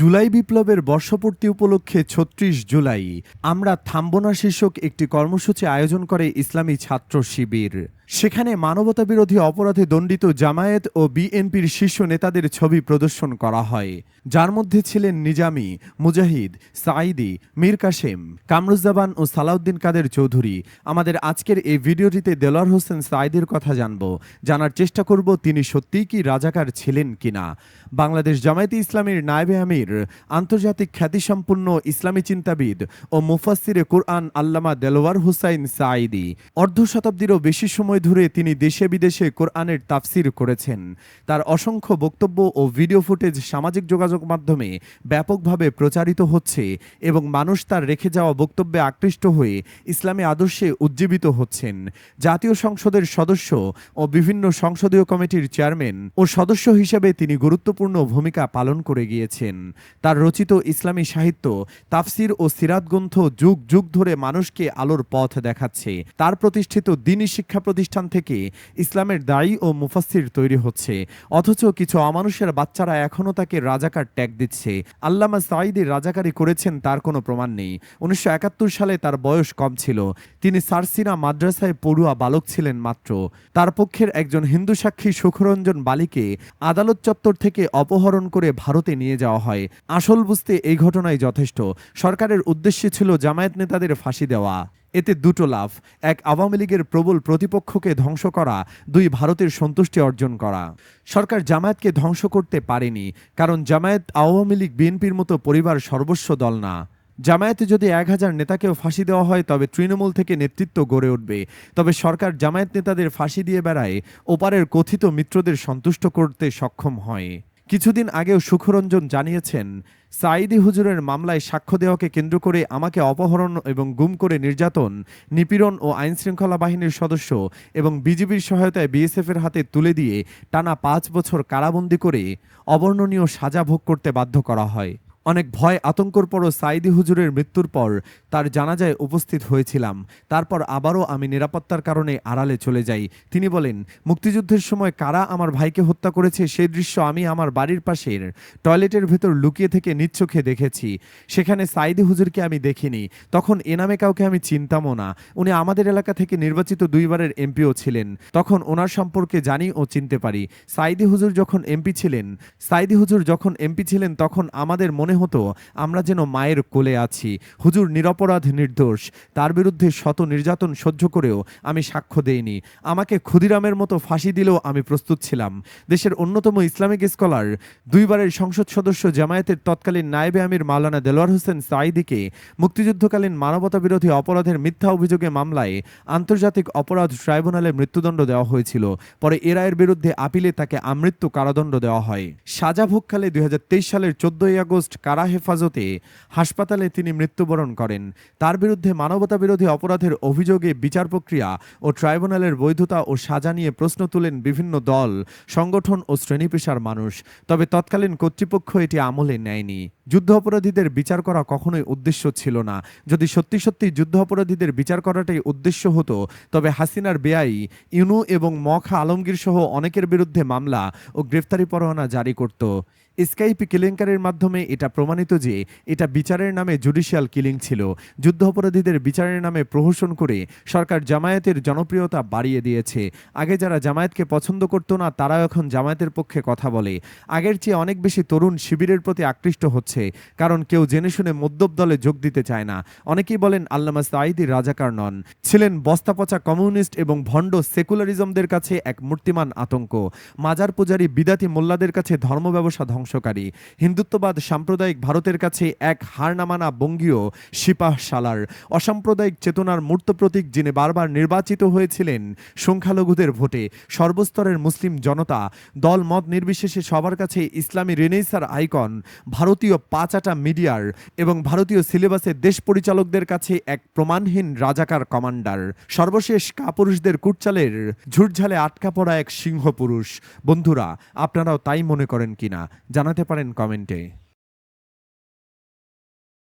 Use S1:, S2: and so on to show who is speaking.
S1: জুলাই বিপ্লবের বর্ষপূর্তি উপলক্ষে ছত্রিশ জুলাই। আমরা থাম্বনা শীর্ষক একটি কর্মসূচি আয়োজন করে ইসলামী ছাত্র শিবির। সেখানে মানবতা বিরোধী অপরাধে দণ্ডিত জামায়াত ও বিএনপির শীর্ষ নেতাদের ছবি প্রদর্শন করা হয়। যার মধ্যে ছিলেন নিজামি, মুজাহিদ, সাঈদি, মীর কাসেম, কামরুজ্জামান ও সালাউদ্দিন কাদের চৌধুরী। আমাদের আজকের এই ভিডিওটিতে দেলোয়ার হোসেন সাঈদির কথা জানব। জানার চেষ্টা করব তিনি সত্যিই কি রাজাকার ছিলেন কিনা। বাংলাদেশ জামায়াতে ইসলামীর নায়েবে আমির, আন্তর্জাতিক খ্যাতিসম্পন্ন ইসলামী চিন্তাবিদ ও মুফাসিরে কুরআন আল্লামা দেলোয়ার হুসাইন সাঈদি। অর্ধ শতাব্দীরও বেশি সময় ধরে তিনি দেশে বিদেশে কোরআনের তাফসির করেছেন। তার অসংখ্য বক্তব্য ও ভিডিও ফুটেজ সামাজিক যোগাযোগ মাধ্যমে ব্যাপকভাবে প্রচারিত হচ্ছে এবং মানুষ তার রেখে যাওয়া বক্তব্যে আকৃষ্ট হয়ে ইসলামী আদর্শে উজ্জীবিত হচ্ছেন। জাতীয় সংসদের সদস্য ও বিভিন্ন সংসদীয় কমিটির চেয়ারম্যান ও সদস্য হিসেবে তিনি গুরুত্বপূর্ণ ভূমিকা পালন করে গিয়েছেন। তার রচিত ইসলামী সাহিত্য, তাফসির ও সিরাত গ্রন্থ যুগ যুগ ধরে মানুষকে আলোর পথ দেখাচ্ছে। তার প্রতিষ্ঠিত দিনী শিক্ষা প্রতিষ্ঠান থেকে ইসলামের দায়ী ও মুফাসির তৈরি হচ্ছে। অথচ কিছু অমানুষের বাচ্চারা এখনও তাকে রাজাকার ট্যাগ দিচ্ছে। আল্লামা সাঈদি রাজাকারি করেছেন তার কোনো প্রমাণ নেই। উনিশশো একাত্তর সালে তার বয়স কম ছিল। তিনি সারসিনা মাদ্রাসায় পড়ুয়া বালক ছিলেন মাত্র। তার পক্ষের একজন হিন্দু সাক্ষী সুখরঞ্জন বালিকে আদালত চত্বর থেকে অপহরণ করে ভারতে নিয়ে যাওয়া হয়। আসল বুঝতে এই ঘটনাই যথেষ্ট। সরকারের উদ্দেশ্য ছিল জামায়াত নেতাদের ফাঁসি দেওয়া। এতে দুটো লাভ। এক, আওয়ামী লীগের প্রবল প্রতিপক্ষকে ধ্বংস করা। দুই, ভারতের সন্তুষ্টি অর্জন করা। সরকার জামায়াতকে ধ্বংস করতে পারেনি, কারণ জামায়াত আওয়ামী লীগ, বিএনপির মতো পরিবার সর্বস্ব দল না। জামায়াতে যদি এক হাজার নেতাকেও ফাঁসি দেওয়া হয়, তবে তৃণমূল থেকে নেতৃত্ব গড়ে উঠবে। তবে সরকার জামায়াত নেতাদের ফাঁসি দিয়ে বেড়ায়, ওপারের কথিত মিত্রদের সন্তুষ্ট করতে সক্ষম হয়। কিছুদিন আগেও সুখরঞ্জন জানিয়েছেন সাইদি হুজুরের মামলায় সাক্ষ্য দেওয়াকে কেন্দ্র করে আমাকে অপহরণ এবং গুম করে নির্যাতন, নিপীড়ন ও আইনশৃঙ্খলা বাহিনীর সদস্য এবং বিজিবির সহায়তায় বিএসএফের হাতে তুলে দিয়ে টানা পাঁচ বছর কারাবন্দি করে অবর্ণনীয় সাজা ভোগ করতে বাধ্য করা হয়। অনেক ভয় আতঙ্কর পরও সাইদি হুজুরের মৃত্যুর পর তার জানাজায় উপস্থিত হয়েছিলাম। তারপর আবারও আমি নিরাপত্তার কারণে আড়ালে চলে যাই। তিনি বলেন, মুক্তিযুদ্ধের সময় কারা আমার ভাইকে হত্যা করেছে সেই দৃশ্য আমি আমার বাড়ির পাশের টয়লেটের ভেতর লুকিয়ে থেকে নিচ্চোখে দেখেছি। সেখানে সাইদি হুজুরকে আমি দেখিনি। তখন এ নামে কাউকে আমি চিনতামও না। উনি আমাদের এলাকা থেকে নির্বাচিত দুইবারের এমপিও ছিলেন। তখন ওনার সম্পর্কে জানি ও চিনতে পারি। সাইদি হুজুর যখন এমপি ছিলেন সাইদি হুজুর যখন এমপি ছিলেন তখন আমাদের মনে হতো, আমরা যেন মায়ের কোলে আছি। হুজুর নিরপরাধ নির্দোষ। তার বিরুদ্ধে শত নির্যাতন সহ্য করেও আমি সাক্ষ্য দেইনি। আমাকে ক্ষুদিরামের মতো ফাঁসি দিলেও আমি প্রস্তুত ছিলাম। দেশের অন্যতম ইসলামিক স্কলার, দুইবারের সংসদ সদস্য জামায়াতের তৎকালীন নায়েবে আমির মাওলানা দেলোয়ার হোসেন সাইদিকে মুক্তিযুদ্ধকালীন মানবতা বিরোধী অপরাধের মিথ্যা অভিযোগে মামলায় আন্তর্জাতিক অপরাধ ট্রাইব্যুনালে মৃত্যুদণ্ড দেওয়া হয়েছিল। পরে এ রায়ের বিরুদ্ধে আপিলে তাকে আমৃত্যু কারাদণ্ড দেওয়া হয়। সাজা ভোগকালে দুই সালের চোদ্দই আগস্ট কারা হেফাজতে? হাসপাতালে তিনি মৃত্যুবরণ করেন। তার বিরুদ্ধে মানবতা বিরোধী অপরাধের অভিযোগে বিচার প্রক্রিয়া ও ট্রাইব্যুনালের বৈধতা ও সাজা নিয়ে প্রশ্ন তুলেন বিভিন্ন দল, সংগঠন ও শ্রেণীপেশার মানুষ। তবে তৎকালীন কর্তৃপক্ষ এটি আমলে নেয়নি। যুদ্ধ অপরাধীদের বিচার করা কখনোই উদ্দেশ্য ছিল না। যদি সত্যি সত্যি যুদ্ধ অপরাধীদের বিচার করাটাই উদ্দেশ্য হতো, তবে হাসিনার বেআই, ইউনু এবং মখা আলমগীর সহ অনেকের বিরুদ্ধে মামলা ও গ্রেফতারি পরোয়ানা জারি করত। স্কাইপি কেলেঙ্কারের মাধ্যমে এটা প্রমাণিত যে এটা বিচারের নামে জুডিশিয়াল কিলিং ছিল। যুদ্ধ অপরাধীদের বিচারের নামে প্রহসন করে সরকার জামায়াতের জনপ্রিয়তা বাড়িয়ে দিয়েছে। আগে যারা জামায়াতকে পছন্দ করতো না তারা এখন জামায়াতের পক্ষে কথা বলে। আগের চেয়ে অনেক বেশি তরুণ শিবিরের প্রতি আকৃষ্ট হচ্ছে, কারণ কেউ জেনে শুনে মদ্যপ দলে যোগ দিতে চায় না। অনেকেই বলেন আল্লামা সাঈদি রাজাকার নন। ছিলেন বস্তাপচা কমিউনিস্ট এবং ভণ্ড সেকুলারিজমদের কাছে এক মূর্তিমান আতঙ্ক। মাজার পূজারী বিদাতি মোল্লাদের কাছে ধর্ম ব্যবসা ধ্বংসকারী। হিন্দুত্ববাদ সাম্প্রদায়িক ভারতের কাছে এক হারনামানা বঙ্গীয় সিপাহ সালার অসাম্প্রদায়িক চেতনার মূর্ত প্রতীক যিনি বারবার নির্বাচিত হয়েছিলেন সংখ্যালঘুদের ভোটে। সর্বস্তরের মুসলিম জনতা, দল মত নির্বিশেষে সবার কাছে ইসলামী রেনেসার আইকন, ভারতীয় পাঁচাটা মিডিয়ার এবং ভারতীয় সিলেবাসের দেশ পরিচালকদের কাছে এক প্রমাণহীন রাজাকার কমান্ডার। সর্বশেষ কাপুরুষদের কুটচালের ঝুটঝালে আটকা পড়া এক সিংহ পুরুষ বন্ধুরা, আপনারাও তাই মনে করেন কিনা? জানাতে পারেন কমেন্টে।